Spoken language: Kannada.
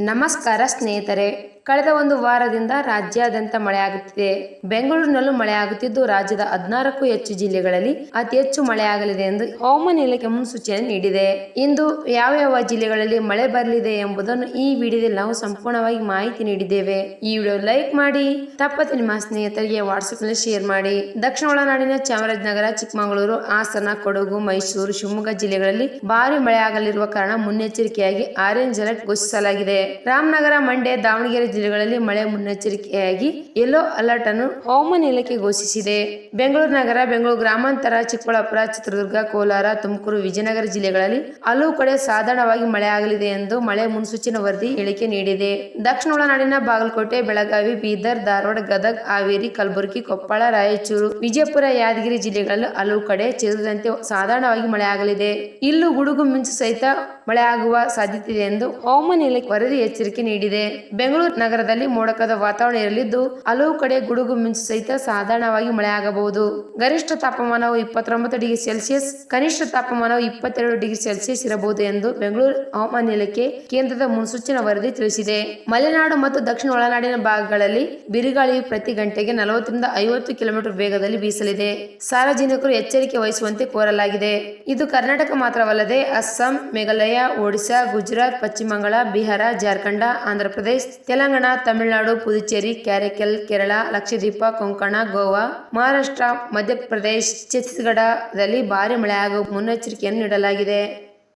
ನಮಸ್ಕಾರ ಸ್ನೇಹಿತರೆ. ಕಳೆದ ಒಂದು ವಾರದಿಂದ ರಾಜ್ಯಾದ್ಯಂತ ಮಳೆಯಾಗುತ್ತಿದೆ. ಬೆಂಗಳೂರಿನಲ್ಲೂ ಮಳೆಯಾಗುತ್ತಿದ್ದು, ರಾಜ್ಯದ ಹದಿನಾರಕ್ಕೂ ಹೆಚ್ಚು ಜಿಲ್ಲೆಗಳಲ್ಲಿ ಅತಿ ಹೆಚ್ಚು ಮಳೆಯಾಗಲಿದೆ ಎಂದು ಹವಾಮಾನ ಇಲಾಖೆ ಮುನ್ಸೂಚನೆ ನೀಡಿದೆ. ಇಂದು ಯಾವ ಯಾವ ಜಿಲ್ಲೆಗಳಲ್ಲಿ ಮಳೆ ಬರಲಿದೆ ಎಂಬುದನ್ನು ಈ ವಿಡಿಯೋದಲ್ಲಿ ನಾವು ಸಂಪೂರ್ಣವಾಗಿ ಮಾಹಿತಿ ನೀಡಿದ್ದೇವೆ. ಈ ವಿಡಿಯೋ ಲೈಕ್ ಮಾಡಿ, ತಪ್ಪದೆ ನಿಮ್ಮ ಸ್ನೇಹಿತರಿಗೆ ವಾಟ್ಸ್ಆಪ್ನಲ್ಲಿ ಶೇರ್ ಮಾಡಿ. ದಕ್ಷಿಣ ಒಳನಾಡಿನ ಚಾಮರಾಜನಗರ ಚಿಕ್ಕಮಗಳೂರು, ಹಾಸನ, ಕೊಡಗು, ಮೈಸೂರು, ಶಿವಮೊಗ್ಗ ಜಿಲ್ಲೆಗಳಲ್ಲಿ ಭಾರಿ ಮಳೆಯಾಗಲಿರುವ ಕಾರಣ ಮುನ್ನೆಚ್ಚರಿಕೆಯಾಗಿ ಆರೆಂಜ್ ಅಲರ್ಟ್ ಘೋಷಿಸಲಾಗಿದೆ. ರಾಮನಗರ, ಮಂಡ್ಯ, ದಾವಣಗೆರೆ ಜಿಲ್ಲೆಗಳಲ್ಲಿ ಮಳೆ ಮುನ್ನೆಚ್ಚರಿಕೆಯಾಗಿ ಯೆಲ್ಲೋ ಅಲರ್ಟ್ ಅನ್ನು ಹವಾಮಾನ ಇಲಾಖೆ ಘೋಷಿಸಿದೆ. ಬೆಂಗಳೂರು ನಗರ, ಬೆಂಗಳೂರು ಗ್ರಾಮಾಂತರ, ಚಿಕ್ಕಬಳ್ಳಾಪುರ, ಚಿತ್ರದುರ್ಗ, ಕೋಲಾರ, ತುಮಕೂರು, ವಿಜಯನಗರ ಜಿಲ್ಲೆಗಳಲ್ಲಿ ಹಲವು ಕಡೆ ಸಾಧಾರಣವಾಗಿ ಮಳೆಯಾಗಲಿದೆ ಎಂದು ಮಳೆ ಮುನ್ಸೂಚನೆ ವರದಿ ಹೇಳಿಕೆ ನೀಡಿದೆ. ದಕ್ಷಿಣ ಒಳನಾಡಿನ ಬಾಗಲಕೋಟೆ, ಬೆಳಗಾವಿ, ಬೀದರ್, ಧಾರವಾಡ, ಗದಗ್, ಹಾವೇರಿ, ಕಲಬುರಗಿ, ಕೊಪ್ಪಳ, ರಾಯಚೂರು, ವಿಜಯಪುರ, ಯಾದಗಿರಿ ಜಿಲ್ಲೆಗಳಲ್ಲಿ ಹಲವು ಕಡೆ ಸೇರಿದಂತೆ ಸಾಧಾರಣವಾಗಿ ಮಳೆಯಾಗಲಿದೆ ಇಲ್ಲೂ ಗುಡುಗು ಮಿಂಚು ಸಹಿತ ಮಳೆಯಾಗುವ ಸಾಧ್ಯತೆ ಇದೆ ಎಂದು ಹವಾಮಾನ ಇಲಾಖೆ ವರದಿ ಎಚ್ಚರಿಕೆ ನೀಡಿದೆ. ಬೆಂಗಳೂರು ನಗರದಲ್ಲಿ ಮೋಡಕದ ವಾತಾವರಣ ಇರಲಿದ್ದು, ಹಲವು ಕಡೆ ಗುಡುಗು ಮಿಂಚು ಸಹಿತ ಸಾಧಾರಣವಾಗಿ ಮಳೆಯಾಗಬಹುದು. ಗರಿಷ್ಠ ತಾಪಮಾನವು ಇಪ್ಪತ್ತೊಂಬತ್ತು ಡಿಗ್ರಿ ಸೆಲ್ಸಿಯಸ್, ಕನಿಷ್ಠ ತಾಪಮಾನವು ಇಪ್ಪತ್ತೆರಡು ಡಿಗ್ರಿ ಸೆಲ್ಸಿಯಸ್ ಇರಬಹುದು ಎಂದು ಬೆಂಗಳೂರು ಹವಾಮಾನ ಇಲಾಖೆ ಕೇಂದ್ರದ ಮುನ್ಸೂಚನಾ ವರದಿ ತಿಳಿಸಿದೆ. ಮಲೆನಾಡು ಮತ್ತು ದಕ್ಷಿಣ ಒಳನಾಡಿನ ಭಾಗಗಳಲ್ಲಿ ಬಿರುಗಾಳಿಯು ಪ್ರತಿ ಗಂಟೆಗೆ ನಲವತ್ತರಿಂದ ಐವತ್ತು ಕಿಲೋಮೀಟರ್ ವೇಗದಲ್ಲಿ ಬೀಸಲಿದೆ. ಸಾರ್ವಜನಿಕರು ಎಚ್ಚರಿಕೆ ವಹಿಸುವಂತೆ ಕೋರಲಾಗಿದೆ. ಇದು ಕರ್ನಾಟಕ ಮಾತ್ರವಲ್ಲದೆ ಅಸ್ಸಾಂ, ಮೇಘಾಲಯ ಒಡಿಶಾ, ಗುಜರಾತ್ ಪಶ್ಚಿಮ ಬಂಗಾಳ ಬಿಹಾರ, ಜಾರ್ಖಂಡ, ಆಂಧ್ರಪ್ರದೇಶ, ತೆಲಂಗಾಣ, ತಮಿಳುನಾಡು, ಪುದುಚೇರಿ, ಕ್ಯಾರೆಕಲ್, ಕೇರಳ, ಲಕ್ಷದ್ವೀಪ, ಕೊಂಕಣ, ಗೋವಾ, ಮಹಾರಾಷ್ಟ್ರ, ಮಧ್ಯಪ್ರದೇಶ, ಛತ್ತೀಸ್ಗಢದಲ್ಲಿ ಭಾರಿ ಮಳೆಯಾಗುವ ಮುನ್ನೆಚ್ಚರಿಕೆಯನ್ನು ನೀಡಲಾಗಿದೆ.